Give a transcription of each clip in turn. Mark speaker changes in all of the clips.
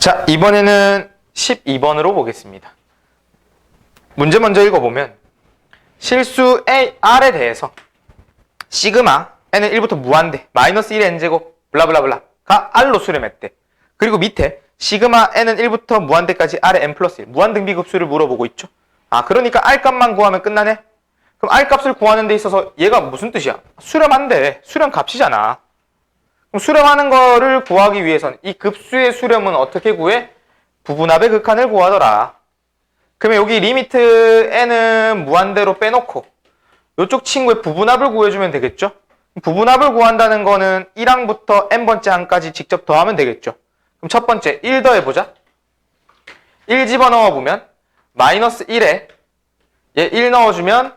Speaker 1: 자, 이번에는 12번으로 보겠습니다. 문제 먼저 읽어보면 실수 A, R에 대해서 시그마 N은 1부터 무한대 마이너스 1의 N제곱 블라블라블라가 R로 수렴했대. 그리고 밑에 시그마 N은 1부터 무한대까지 R의 N 플러스 1 무한등비급수를 물어보고 있죠. 아 그러니까 R 값만 구하면 끝나네? 그럼 R 값을 구하는 데 있어서 얘가 무슨 뜻이야? 수렴한대. 수렴 값이잖아. 수렴하는 거를 구하기 위해서는 이 급수의 수렴은 어떻게 구해? 부분합의 극한을 구하더라. 그러면 여기 리미트 n은 무한대로 빼놓고 이쪽 친구의 부분합을 구해주면 되겠죠? 부분합을 구한다는 거는 1항부터 n번째 항까지 직접 더하면 되겠죠? 그럼 첫 번째 1 더해보자. 1 집어넣어 보면 마이너스 1에 얘 1 넣어주면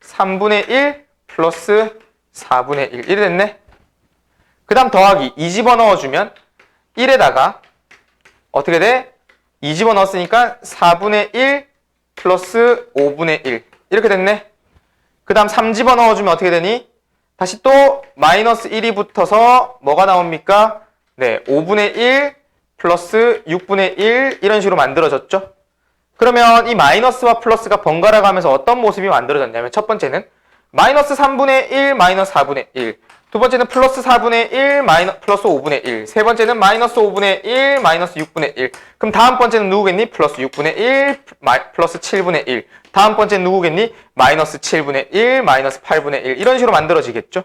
Speaker 1: 3분의 1 플러스 4분의 1 이래 됐네. 그 다음 더하기 2 집어넣어주면 1에다가 어떻게 돼? 2 집어넣었으니까 4분의 1 플러스 5분의 1 이렇게 됐네. 그 다음 3 집어넣어주면 어떻게 되니? 다시 또 마이너스 1이 붙어서 뭐가 나옵니까? 네, 5분의 1 플러스 6분의 1 이런 식으로 만들어졌죠. 그러면 이 마이너스와 플러스가 번갈아 가면서 어떤 모습이 만들어졌냐면 첫 번째는 마이너스 3분의 1 마이너스 4분의 1. 두 번째는 플러스 4분의 1 마이너 플러스 5분의 1. 세 번째는 마이너스 5분의 1 마이너스 6분의 1. 그럼 다음 번째는 누구겠니? 플러스 6분의 1 마이, 플러스 7분의 1. 다음 번째는 누구겠니? 마이너스 7분의 1 마이너스 8분의 1. 이런 식으로 만들어지겠죠?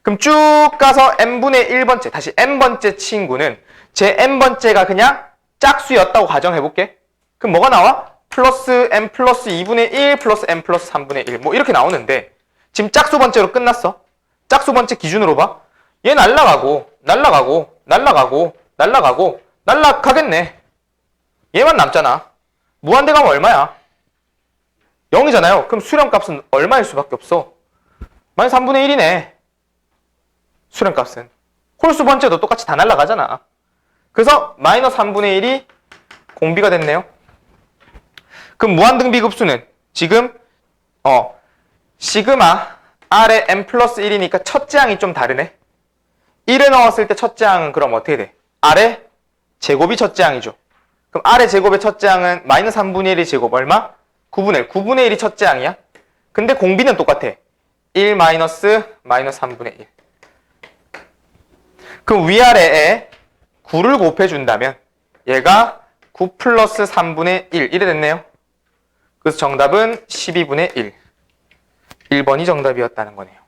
Speaker 1: 그럼 쭉 가서 n분의 1번째 다시 n번째 친구는 제 n번째가 그냥 짝수였다고 가정해볼게. 그럼 뭐가 나와? 플러스 n 플러스 2분의 1 플러스 n 플러스 3분의 1. 뭐 이렇게 나오는데 지금 짝수 번째로 끝났어. 짝수 번째 기준으로 봐. 얘 날라가고 날라가고 날라가고 날라가고 날라가겠네. 얘만 남잖아. 무한대 가면 얼마야? 0이잖아요. 그럼 수렴값은 얼마일 수밖에 없어? 마이너스 3분의 1이네. 수렴값은. 홀수 번째도 똑같이 다 날라가잖아. 그래서 마이너스 3분의 1이 공비가 됐네요. 그럼 무한등비 급수는 지금 어 시그마 R의 n 플러스 1이니까 첫째 항이 좀 다르네. 1에 넣었을 때 첫째 항은 그럼 어떻게 돼? R의 제곱이 첫째 항이죠. 그럼 R의 제곱의 첫째 항은 마이너스 3분의 1의 제곱 얼마? 9분의 1. 9분의 1이 첫째 항이야. 근데 공비는 똑같아. 1 마이너스 마이너스 3분의 1. 그럼 위아래에 9를 곱해준다면 얘가 9 플러스 3분의 1 이래 됐네요. 그래서 정답은 12분의 1. 1번이 정답이었다는 거네요.